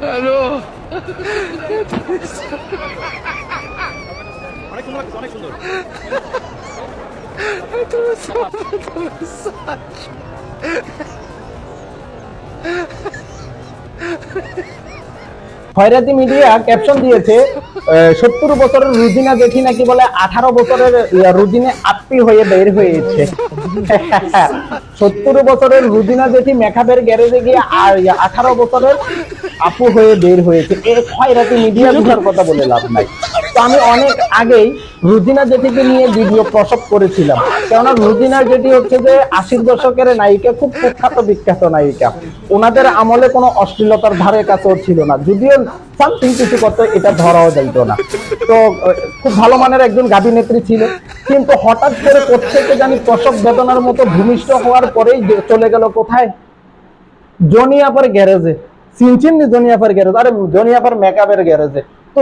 Hello অনেক সুন্দর অনেক সুন্দর। খয়রাতি মিডিয়া ক্যাপশন দিয়েছে সত্তর বছরের রুজিনা দেখি নাকি বলে আঠারো বছরের রুদিনে আপ্পি হয়ে বের হয়েছে। সত্তর বছরের রুদিনা দেখি মেকআপের গ্যারেজে গিয়ে আঠারো বছরের আপু হয়ে বের হয়েছে। এই খয়রাতি মিডিয়া দুটার কথা বলে লাভ নাই। তো আমি অনেক আগেই রুজিনা জেঠিকে নিয়ে ভিডিও প্রসব করেছিলাম। কেননা রুজিনা জেঠি হচ্ছে যে আশির দশকের নায়িকা, খুব কুখ্যাত, বিখ্যাত নায়িকা। ওনাদের আমলে কোনো অশ্লীলতার ধারে কাছেও ছিল না। যদিও সামথিং কিছু করতে, এটা ধরাও যাইতো না। তো খুব ভালো মানের একজন গাভী নেত্রী ছিল। কিন্তু হঠাৎ করে প্রত্যেকে জানি প্রসব বেদনার মতো ভূমিষ্ঠ হওয়ার পরেই চলে গেল কোথায়? জনিয়াপার গ্যারেজে। চিনছেন নি জনিয়াপার গ্যারেজ। আরে, জনিয়াপার মেকআপের গ্যারেজে। তো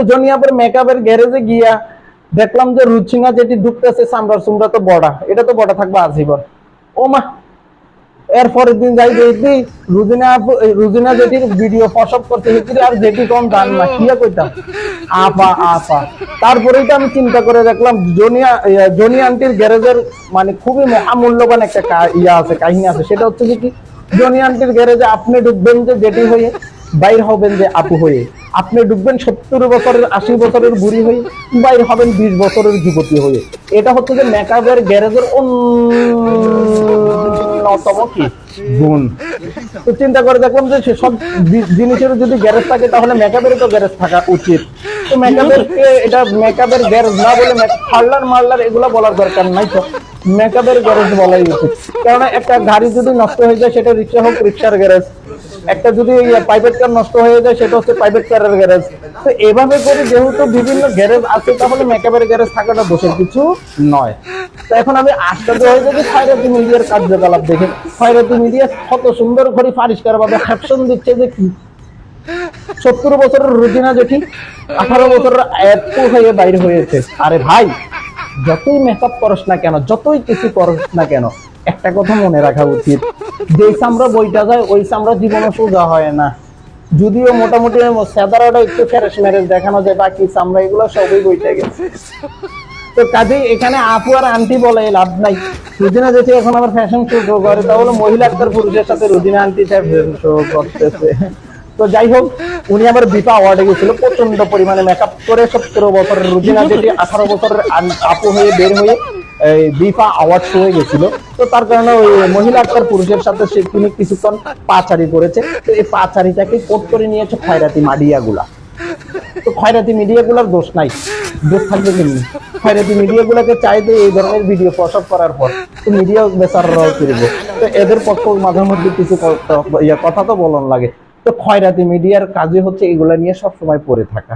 মেকআপের গ্যারেজে গিয়া দেখলাম যে যেটি তো বড়া। এটা তো বড়া থাকবে আজীবন ও মা দিন যাই দেখি রুজিনা রুজিনা ভিডিও প্রসব করতে হয়েছিল আর কম জান না কইতাম? আপা আপা। আমি চিন্তা করে দেখলাম, জনিয়া জনি আন্টির গ্যারেজের মানে খুবই মহামূল্যবান একটা ইয়া আছে, কাহিনী আছে। সেটা হচ্ছে যে কি, জনি আন্টির গ্যারেজে আপনি ঢুকবেন যে যেটি হয়ে বাইর হবেন যে আপু হয়ে। আপনি ঢুকবেন সত্তর বছরের, আশি বছরের বুড়ি হয়ে বাইর হবেন বিশ বছরের যুবতী হয়ে। এটা হচ্ছে যে মেকআপের গ্যারেজের অন্যতম কি? গুণ। তো চিন্তা করে দেখলাম যে সব জিনিসের যদি গ্যারেজ থাকে, তাহলে মেকআপের তো গ্যারেজ থাকা উচিত। তো মেকআপের এটা মেকআপের গ্যারেজ না বলে পার্লার মার্লার এগুলো বলার দরকার নাই তো। মেকআপের গ্যারেজ বলাই উচিত। কারণ একটা গাড়ি যদি নষ্ট হয়ে যায়, সেটা রিক্সা হোক, রিক্সার গ্যারেজ। একটা যদি প্রাইভেট কার নষ্ট হয়ে যায়, সেটা হচ্ছে প্রাইভেট কারের গ্যারেজ তো এভাবে করে যেহেতু বিভিন্ন গ্যারেজ আছে, তাহলে মেকআপের গ্যারেজ থাকাটা দোষের কিছু নয়। তো এখন আমি আশ্চর্য হয়ে যাচ্ছি খয়রাতি মিডিয়ার কার্যকলাপ দেখে। খয়রাতি মিডিয়া কত সুন্দর করে পরিষ্কার ভাবে ক্যাপশন দিচ্ছে যে কি? সত্তর বছরের রুজিনা দেখি আঠারো বছরের এত হয়ে বাইরে হয়েছে। আরে ভাই, যতই মেকআপ করস না কেন, যতই কিছু করস না কেন, একটা কথা মনে রাখা উচিত। যে চামড়া বইটা যায় ওই চামড়া জীবনে সোজা হয় না। যদিও মোটামুটি সাদারাটা একটু ফ্যারেস ম্যারেজ দেখানো যায় বাকি চামড়া এগুলো সবই বইটা গেছে। তো কাজেই এখানে আপু আর আন্টি বলে লাভ নাই। রুদিনা যেটি এখন আবার ফ্যাশন শো করে তাহলে মহিলা একটার পুরুষের সাথে রুদিনা আন্টি ফ্যাশন শো করতেছে। তো যাই হোক উনি আবার বিপা অ্যাওয়ার্ডে গেছিল প্রচণ্ড পরিমাণে মেকআপ করে সতেরো বছরের রুদিনা যেটি আঠারো বছরের আপু হয়ে বের হয়ে গেছিল। তো তার কারণে ওই মহিলা পুরুষের সাথে সে তিনি কিছুক্ষণ পাচারি করেছে। তো এই পাচারিটাকে কোট করে নিয়েছে খয়রাতি মাডিয়াগুলা। তো খয়রাতি মিডিয়াগুলোর দোষ নাই। দোষ থাকবে কেমনি খয়রাতি মিডিয়াগুলোকে চাইতে এই ধরনের ভিডিও প্রসব করার পর তো মিডিয়া বেচাররাও করবে তো এদের পক্ষ মাঝে মধ্যে কিছু কথা- তো বলন লাগে। তো খয়রাতি মিডিয়ার কাজে হচ্ছে এগুলা নিয়ে সবসময় পড়ে থাকা।